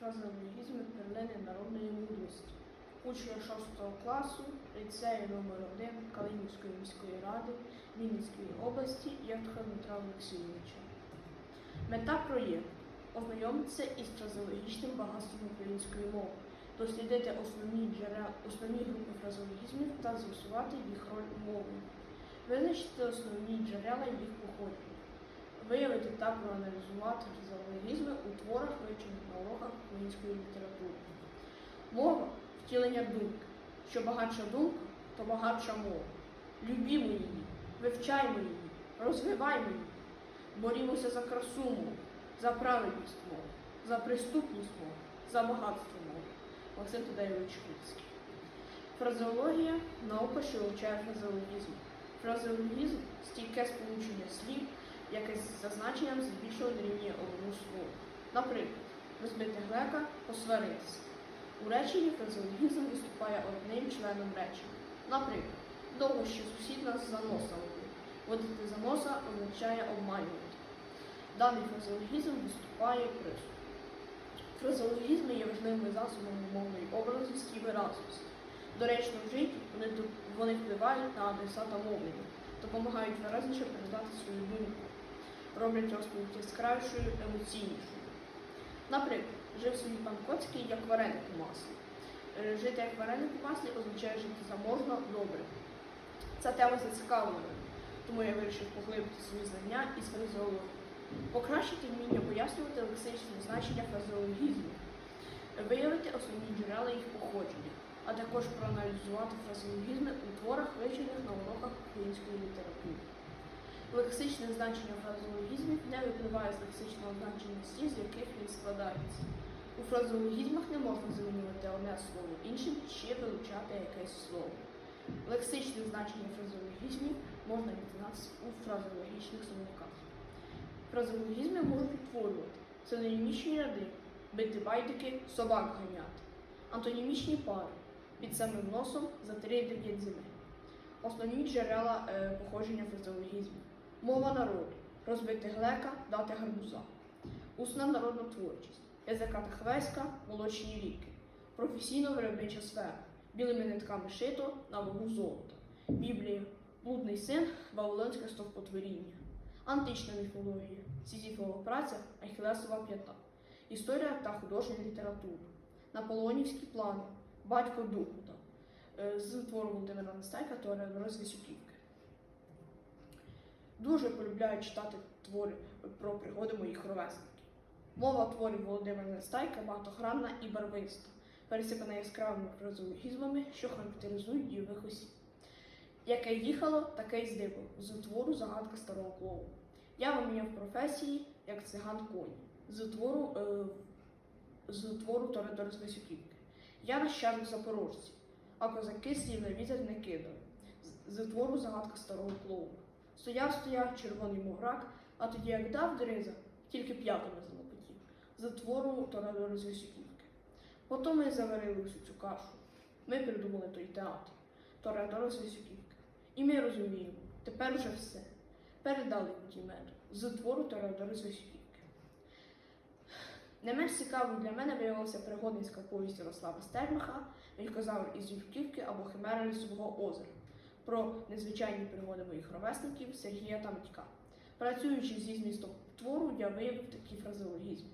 фразеологізми перлини народної мудрості. Учня 6 класу ліцею номер 1 Калинівської міської ради Вінницької області Євтха Дмитра Олексійовича. Мета проєкту ознайомитися із фразеологічним багатством української мови, дослідити основні джерела, основні групи фразеологізмів та з'ясувати їх роль у мові, визначити основні джерела їх походження, виявити та проаналізувати фразеологізми у творах, вивчених на уроках української літератури. Мова втілення думки. Що багатша думка, то багатша мова. Любімо її, вивчаймо її, розвиваймо її. Борімося за красу мови, за правильність мови, за приступність мови, за багатство мови. Максим Тадеєвич Хвильський. Фразеологія наука, що вивчає фразеологізм. Фразеологізм стійке сполучення слів, яке з зазначенням здебільшого дорівнює одну слово. Наприклад, розбити глека посваритися. У реченні фразеологізм виступає одним членом речення. Наприклад, довго що сусід нас за носа водив. Водити за носа означає обманювати. Даний фразеологізм виступає присуд. Фразеологізми є важливими засобами мовної образності і виразності. Доречно в житті вони, вони впливають на адресата мовлення, допомагають виразніше передати свою думку, роблять розповідь яскравішою, емоційнішою. Наприклад, жив собі пан Коцький як вареник у маслі. Е, Жити як вареник у маслі означає жити заможно, добре. Ця тема зацікавила тому я вирішив поглибити свої знання із фразеології, покращити вміння пояснювати лексичне значення фразеологізмів, виявити основні джерела їх походження, а також проаналізувати фразеологізми у творах, вивчених на уроках української літератури. Лексичне значення фразеологізмів не випливає з лексичного значення слів, з яких він складається. У фразеологізмах не можна замінювати одне слово іншим чи вилучати якесь слово. Лексичне значення фразеологізмів можна дізнатися у фразеологічних словниках. Фразеологізми можуть утворювати синонімічні ряди, бити байдики, собак ганяти, антонімічні пари під самим носом за 3-9 зими. Основні джерела е, походження фразеологізмів. Мова народу. Розбити глека, дати гарбуза. Усна народна творчість. Язика та хвеська, молочні ріки. Професійно-виробнича сфера. Білими нитками шито на вагу золота. Біблія. Блудний син, Вавилонське стовпотворіння. Антична міфологія. Сізіфова праця, Ахілесова п'ята. Історія та художня література. Наполеонівські плани. Батько Духута. Е, З твору Володимира Нестайка Теодора з Висюківки. Дуже полюбляю читати твори про пригоди моїх ровесників. Мова творів Володимира Нестайка багатогранна і барвиста, пересипана яскравими фразеологізмами, що характеризують дійових осіб. Яке їхало, таке й здибало, з твору загадка старого клоуна. Я виміняв професії, як циган коні, з твору, е, з твору Торедор з Висюківки. Я нащадок запорожців, а козаки слів на вітер не кидали, з- з твору загадка старого клоуна. Стояв, стояв червоний моврак, а тоді як дав дриза, тільки п'ятами залопотів, з твору Торедор з Висюківки. Потім ми заварили всю цю кашу. Ми придумали той театр, Торедор з Висюківки. І ми розуміємо, тепер уже все. Передали Кутімеру з твору Торедор з Висюківки. Не менш цікавою для мене виявилася пригодницька повість Ярослава Стельмаха «Вільхозавр із Юрківки або Химера Лісового озера про незвичайні пригоди моїх ровесників Сергія та Митька. Працюючи зі змістом твору, я виявив такі фразеологізми.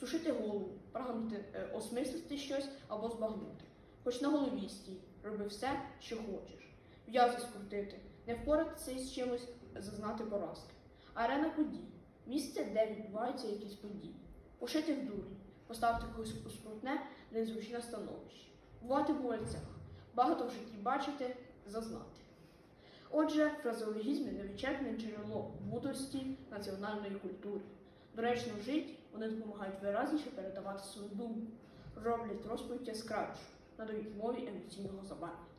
Сушити голову, прагнути е, осмислити щось або збагнути. Хоч на голові стій, роби все, що хочеш. В'язи скрутити, не впоратися із чимось, зазнати поразки. Арена подій місце, де відбуваються якісь події. Пошити в дурі, поставити когось у скрутне, незручне становище. Бувати в вольцях, багато в житті бачити, зазнати. Отже, фразеологізм невичерпне джерело мудрості національної культури. Доречно жить, вони допомагають виразніше передавати свою думку, роблять розповідь яскравішу, надають мові емоційного забарвлення.